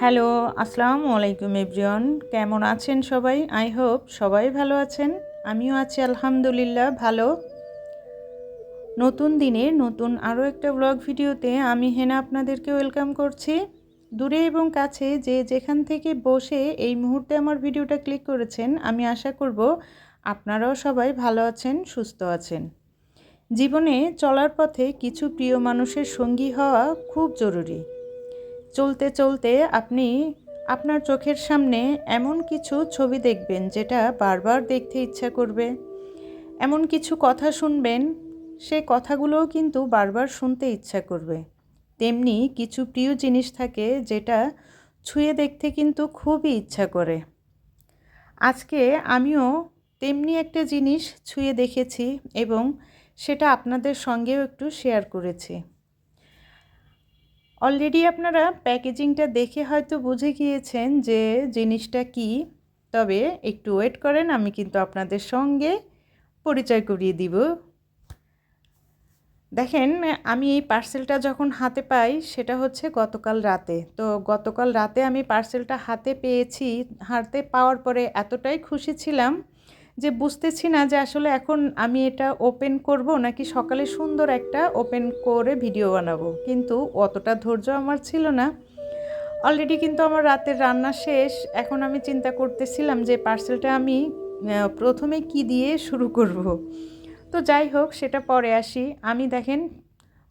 Hello, আসসালামু আলাইকুম everyone. কেমন আছেন সবাই? আই হোপ সবাই ভালো আছেন। আমিও আছি, আলহামদুলিল্লাহ, ভালো। নতুন দিনে নতুন আরও একটা ব্লগ ভিডিওতে আমি হেনা আপনাদেরকে ওয়েলকাম করছি। দূরে এবং কাছে যে যেখান থেকে বসে এই মুহূর্তে আমার ভিডিওটা ক্লিক করেছেন, আমি আশা করব আপনারাও সবাই ভালো আছেন, সুস্থ আছেন। জীবনে চলার পথে কিছু প্রিয় মানুষের সঙ্গী হওয়া খুব জরুরি। চলতে চলতে আপনি আপনার চোখের সামনে এমন কিছু ছবি দেখবেন যেটা বারবার দেখতে ইচ্ছা করবে। এমন কিছু কথা শুনবেন, সে কথাগুলোও কিন্তু বারবার শুনতে ইচ্ছা করবে। তেমনি কিছু প্রিয় জিনিস থাকে যেটা ছুঁয়ে দেখতে কিন্তু খুবই ইচ্ছা করে। আজকে আমিও তেমনি একটা জিনিস ছুঁয়ে দেখেছি এবং সেটা আপনাদের সঙ্গেও একটু শেয়ার করেছি। অলরেডি আপনারা প্যাকেজিংটা দেখে হয়তো বুঝে গিয়েছেন যে জিনিসটা কি। তবে একটু ওয়েট করেন, আমি কিন্তু আপনাদের সঙ্গে পরিচয় করিয়ে দিব। দেখেন, আমি এই পার্সেলটা যখন হাতে পাই, সেটা হচ্ছে গতকাল রাতে। তো গতকাল রাতে আমি পার্সেলটা হাতে পেয়েছি, হাতে পাওয়ার পরে এতটাই খুশি ছিলাম যে বুঝতেছি না যে আসলে এখন আমি এটা ওপেন করব নাকি সকালে সুন্দর একটা ওপেন করে ভিডিও বানাবো। কিন্তু অতটা ধৈর্য আমার ছিল না। অলরেডি কিন্তু আমার রাতের রান্না শেষ। এখন আমি চিন্তা করতেছিলাম যে পার্সেলটা আমি প্রথমে কি দিয়ে শুরু করব। তো যাই হোক, সেটা পরে আসি। আমি দেখেন,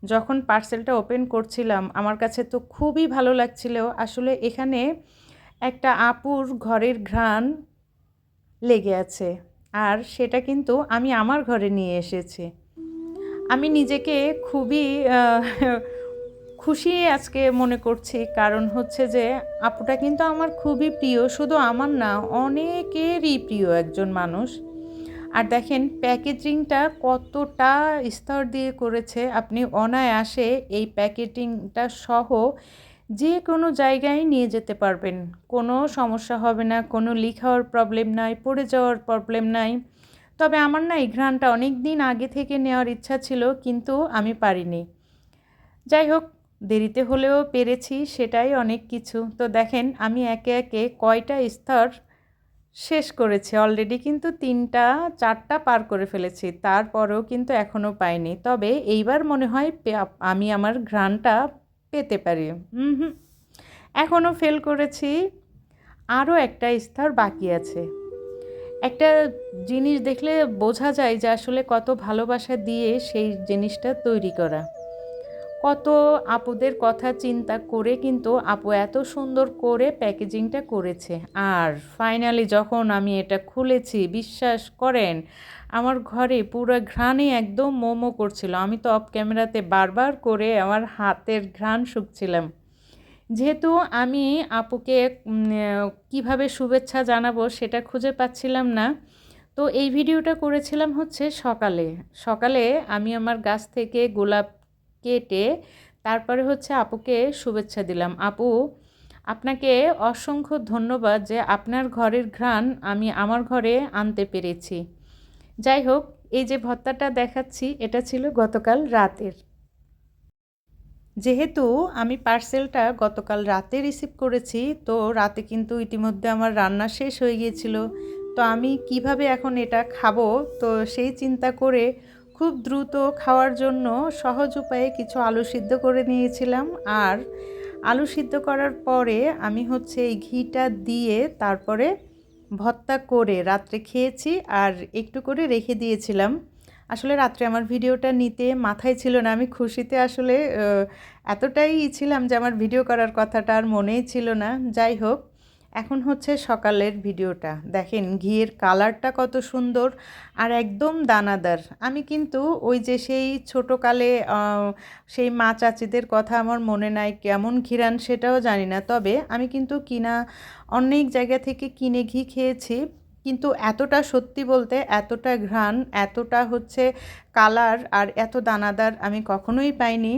যখন পার্সেলটা ওপেন করছিলাম, আমার কাছে তো খুবই ভালো লাগছিল। আসলে এখানে একটা আপুর ঘরের ঘ্রাণ লেগে আছে। আর সেটা কিন্তু আমি আমার ঘরে নিয়ে এসেছি। আমি নিজেকে খুবই খুশি আজকে মনে করছি। কারণ হচ্ছে যে, আপুটা কিন্তু আমার খুবই প্রিয়। শুধু আমার না, অনেকেরই প্রিয় একজন মানুষ। আর দেখেন, প্যাকেজিংটা কতটা স্তর দিয়ে করেছে। আপনি অনায়াসে এই প্যাকেজিংটা সহ যে কোনো জায়গায় নিয়ে যেতে পারবেন। কোনো সমস্যা হবে না, কোনো লিক হওয়ার প্রবলেম নাই, পড়ে যাওয়ার প্রবলেম নাই। তবে আমার না এই ঘ্রাণটা অনেক দিন আগে থেকে নেওয়ার ইচ্ছা ছিল, কিন্তু আমি পারিনি। যাই হোক, দেরিতে হলেও পেরেছি, সেটাই অনেক কিছু। তো দেখেন, আমি একে একে কয়টা স্তর শেষ করেছি। অলরেডি কিন্তু তিনটা, চারটা পার করে ফেলেছি। তারপরেও কিন্তু এখনও পাইনি। তবে এইবার মনে হয় আমি আমার ঘ্রাণটা পেতে পারি। হুম হুম এখনও ফেল করেছি। আরও একটা স্তর বাকি আছে। একটা জিনিস দেখলে বোঝা যায় যে আসলে কত ভালোবাসা দিয়ে সেই জিনিসটা তৈরি করা। কত আপুদের কথা চিন্তা করে কিন্তু আপু এত সুন্দর করে প্যাকেজিংটা করেছে। আর ফাইনালি যখন আমি এটা খুলেছি, বিশ্বাস করেন, আমার ঘরে পুরো ঘ্রাণে একদম মোমো করছিল। আমি তো অফ ক্যামেরাতে বারবার করে আমার হাতের ঘ্রাণ শুকছিলাম। যেহেতু আমি আপুকে কীভাবে শুভেচ্ছা জানাব সেটা খুঁজে পাচ্ছিলাম না, তো এই ভিডিওটা করেছিলাম হচ্ছে সকালে। সকালে আমি আমার গাছ থেকে গোলাপ কেটে তারপরে হচ্ছে আপুকে শুভেচ্ছা দিলাম। আপু, আপনাকে অসংখ্য ধন্যবাদ যে আপনার ঘরের ঘ্রাণ আমি আমার ঘরে আনতে পেরেছি। যাই হোক, এই যে ভত্তাটা দেখাচ্ছি, এটা ছিল গতকাল রাতের। যেহেতু আমি পার্সেলটা গতকাল রাতে রিসিভ করেছি, তো রাতে কিন্তু ইতিমধ্যে আমার রান্না শেষ হয়ে গিয়েছিল। তো আমি কীভাবে এখন এটা খাব? তো সেই চিন্তা করে খুব দ্রুত খাওয়ার জন্য সহজ উপায়ে কিছু আলু সিদ্ধ করে নিয়েছিলাম। আর আলু সিদ্ধ করার পরে আমি হচ্ছে এই ঘিটা দিয়ে তারপরে ভর্তা করে রাত্রে খেয়েছি আর একটু করে রেখে দিয়েছিলাম। আসলে রাত্রে আমার ভিডিওটা নিতে মাথায় ছিল না, আমি খুশিতে আসলে এতটাই ছিলাম যে আমার ভিডিও করার কথাটা আর মনেই ছিল না। যাই হোক এখন হচ্ছে সকালের ভিডিওটা। দেখেন, ঘিয়ের কালারটা কত সুন্দর আর একদম দানাদার। আমি কিন্তু ওই যে সেই ছোটোকালে সেই মা চাচিদের কথা আমার মনে নাই কেমন ঘিরান সেটাও জানি না। তবে আমি কিন্তু কিনা অনেক জায়গা থেকে কিনে ঘি খেয়েছি। কিন্তু এতটা সত্যি বলতে এতটা ঘ্রাণ, এতটা হচ্ছে কালার আর এত দানাদার আমি কখনোই পাইনি।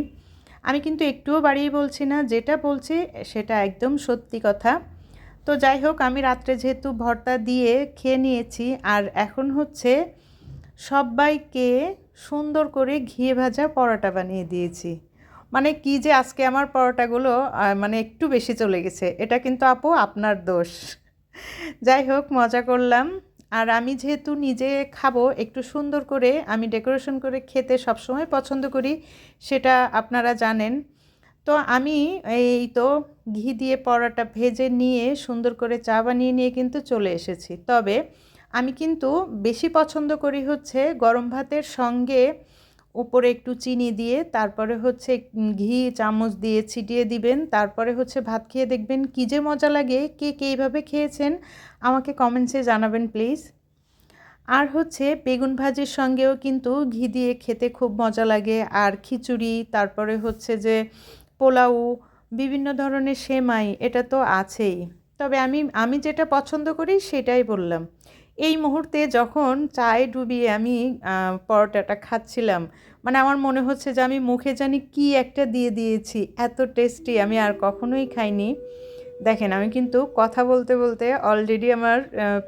আমি কিন্তু একটুও বাড়িয়ে বলছি না, যেটা বলছি সেটা একদম সত্যি কথা। তো যাই হোক, আমি রাত্রে যেহেতু ভর্তা দিয়ে খেয়ে নিয়েছি, আর এখন হচ্ছে সবাইকে সুন্দর করে ঘিয়ে ভাজা পরোটা বানিয়ে দিয়েছি। মানে কি যে আজকে আমার পরোটাগুলো মানে একটু বেশি চলে গেছে, এটা কিন্তু আপু আপনার দোষ। যাই হোক, মজা করলাম, আর আমি যেহেতু নিজে খাব, একটু সুন্দর করে আমি ডেকোরেশন করে খেতে সবসময় পছন্দ করি, সেটা আপনারা জানেন। তো আমি এই তো ঘি দিয়ে পরোটা ভেজে নিয়ে সুন্দর করে চা বানিয়ে নিয়ে কিন্তু চলে এসেছি। তবে আমি কিন্তু বেশি পছন্দ করি হচ্ছে গরম ভাতের সঙ্গে উপরে একটু চিনি দিয়ে, তারপরে হচ্ছে ঘি, চামচ দিয়ে ছিটিয়ে দিবেন, তারপরে হচ্ছে ভাত খেয়ে দেখবেন কী যে মজা লাগে, কে কে এইভাবে খেয়েছেন আমাকে কমেন্টসে জানাবেন প্লিজ। আর হচ্ছে বেগুন ভাজির সঙ্গেও কিন্তু ঘি দিয়ে খেতে খুব মজা লাগে, আর খিচুড়ি, তারপরে হচ্ছে যে পোলাও, বিভিন্ন ধরনের সেমাই, এটা তো আছেই। তবে আমি আমি যেটা পছন্দ করি সেটাই বললাম। এই মুহূর্তে যখন চায়ে ডুবিয়ে আমি পরোটাটা খাচ্ছিলাম মানে আমার মনে হচ্ছে যে আমি মুখে জানি কি একটা দিয়ে দিয়েছি, এত টেস্টি আমি আর কখনোই খাইনি। দেখেন, আমি কিন্তু কথা বলতে বলতে অলরেডি আমার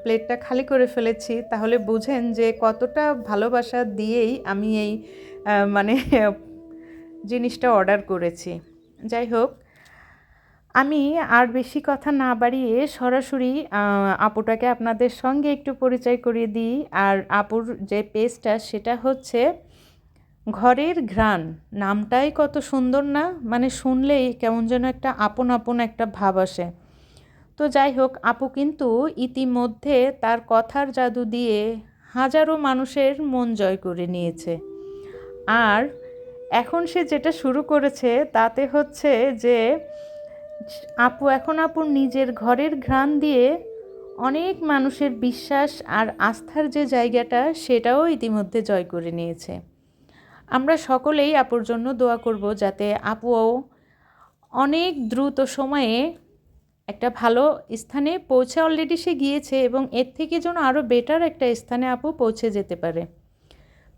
প্লেটটা খালি করে ফেলেছি, তাহলে বুঝেন যে কতটা ভালোবাসা দিয়েই আমি এই মানে জিনিসটা অর্ডার করেছি। যাই হোক, আমি আর বেশি কথা না বাড়িয়ে সরাসরি আপুটাকে আপনাদের সঙ্গে একটু পরিচয় করিয়ে দিই। আর আপুর যে পেজটা, সেটা হচ্ছে ঘরের ঘ্রাণ। নামটাই কত সুন্দর না মানে শুনলেই কেমন যেন একটা আপন আপন একটা ভাব আসে। তো যাই হোক, আপু কিন্তু ইতিমধ্যে তার কথার জাদু দিয়ে হাজারো মানুষের মন জয় করে নিয়েছে। আর এখন সে যেটা শুরু করেছে তাতে হচ্ছে যে, আপু এখন আপুর নিজের ঘরের ঘ্রাণ দিয়ে অনেক মানুষের বিশ্বাস আর আস্থার যে জায়গাটা সেটাও ইতিমধ্যে জয় করে নিয়েছে। আমরা সকলেই আপুর জন্য দোয়া করব যাতে আপুও অনেক দ্রুত সময়ে একটা ভালো স্থানে পৌঁছে। অলরেডি সে গিয়েছে এবং এর থেকে যেন আরও বেটার একটা স্থানে আপু পৌঁছে যেতে পারে।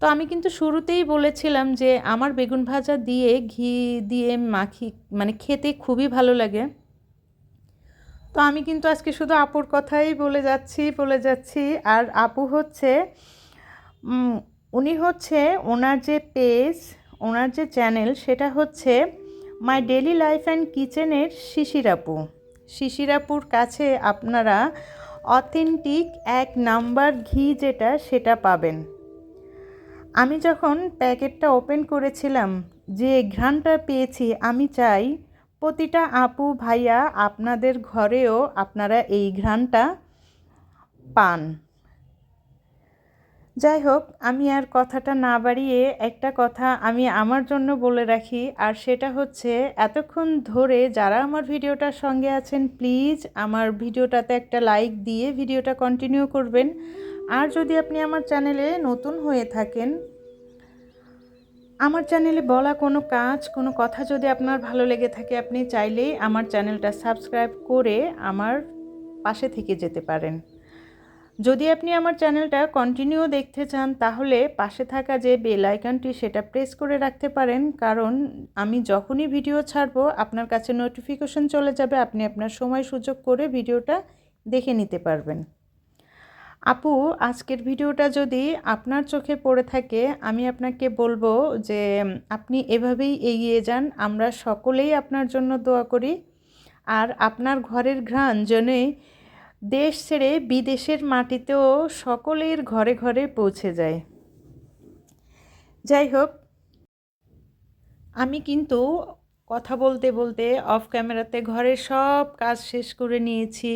তো আমি কিন্তু শুরুতেই বলেছিলাম যে আমার বেগুন ভাজা দিয়ে ঘি দিয়ে মাখি মানে খেতে খুবই ভালো লাগে। তো আমি কিন্তু আজকে শুধু আপুর কথাই বলে যাচ্ছি বলে যাচ্ছি। আর আপু হচ্ছে উনি হচ্ছে ওনার যে পেজ, ওনার যে চ্যানেল, সেটা হচ্ছে মাই ডেলি লাইফ অ্যান্ড কিচেনের শিশির আপু শিশির আপুর কাছে আপনারা অথেন্টিক এক নাম্বার ঘি যেটা, সেটা পাবেন। আমি যখন প্যাকেটটা ওপেন করেছিলাম, যে ঘ্রাণটা পেয়েছি, আমি চাই, প্রতিটা আপু ভাইয়া আপনাদের ঘরেও আপনারা এই ঘ্রাণটা পান। যাই হোক, আমি আর কথাটা না বাড়িয়ে একটা কথা আমি আমার জন্য বলে রাখি, আর সেটা হচ্ছে, এতক্ষণ ধরে যারা আমার ভিডিওটার সঙ্গে আছেন, প্লিজ আমার ভিডিওটাতে একটা লাইক দিয়ে ভিডিওটা কন্টিনিউ করবেন। আর যদি আপনি আমার চ্যানেলে নতুন হয়ে থাকেন, আমার চ্যানেলে বলা কোনো কাজ, কোনো কথা যদি আপনার ভালো লেগে থাকে, আপনি চাইলেই আমার চ্যানেলটা সাবস্ক্রাইব করে আমার পাশে থেকে যেতে পারেন। যদি আপনি আমার চ্যানেলটা কন্টিনিউ দেখতে চান, তাহলে পাশে থাকা যে বেল আইকনটি সেটা প্রেস করে রাখতে পারেন, কারণ আমি যখনই ভিডিও ছাড়বো, আপনার কাছে নোটিফিকেশন চলে যাবে, আপনি আপনার সময় সুযোগ করে ভিডিওটা দেখে নিতে পারবেন। আপু, আজকের ভিডিওটা যদি আপনার চোখে পড়ে থাকে, আমি আপনাকে বলব যে আপনি এভাবেই এগিয়ে যান। আমরা সকলেই আপনার জন্য দোয়া করি। আর আপনার ঘরের ঘ্রাণ জন্যই দেশ ছেড়ে বিদেশের মাটিতেও সকলের ঘরে ঘরে পৌঁছে যায়। যাই হোক, আমি কিন্তু কথা বলতে বলতে অফ ক্যামেরাতে ঘরের সব কাজ শেষ করে নিয়েছি।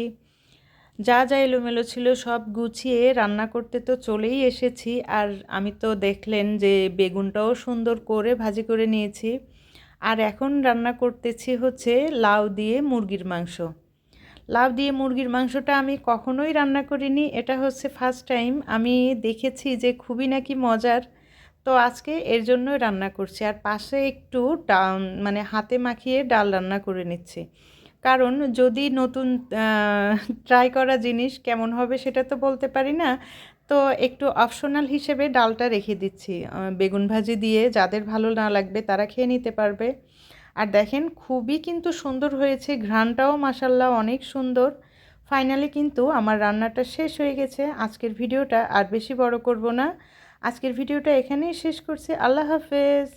যা যা এলোমেলো ছিল সব গুছিয়ে রান্না করতে তো চলেই এসেছি। আর আমি তো দেখলেন যে বেগুনটাও সুন্দর করে ভাজি করে নিয়েছি। আর এখন রান্না করতেছি হচ্ছে লাউ দিয়ে মুরগির মাংস। লাউ দিয়ে মুরগির মাংসটা আমি কখনোই রান্না করিনি, এটা হচ্ছে ফার্স্ট টাইম আমি দেখেছি যে খুবই নাকি মজার। তো আজকে এর জন্যই রান্না করছি। আর পাশে একটু মানে হাতে মাখিয়ে ডাল রান্না করে নিচ্ছি। কারণ যদি নতুন ট্রাই করা জিনিস কেমন হবে সেটা তো বলতে পারি না। তো একটু অপশনাল হিসেবে ডালটা রেখে দিচ্ছি। বেগুন ভাজি দিয়ে যাদের ভালো না লাগবে তারা খেয়ে নিতে পারবে। আর দেখেন খুবই কিন্তু সুন্দর হয়েছে ঘ্রাণটাও মাসাল্লাহ অনেক সুন্দর। ফাইনালি কিন্তু আমার রান্নাটা শেষ হয়ে গেছে। আজকের ভিডিওটা আর বেশি বড় করব না। আজকের ভিডিওটা এখানেই শেষ করছি। আল্লাহ হাফেজ।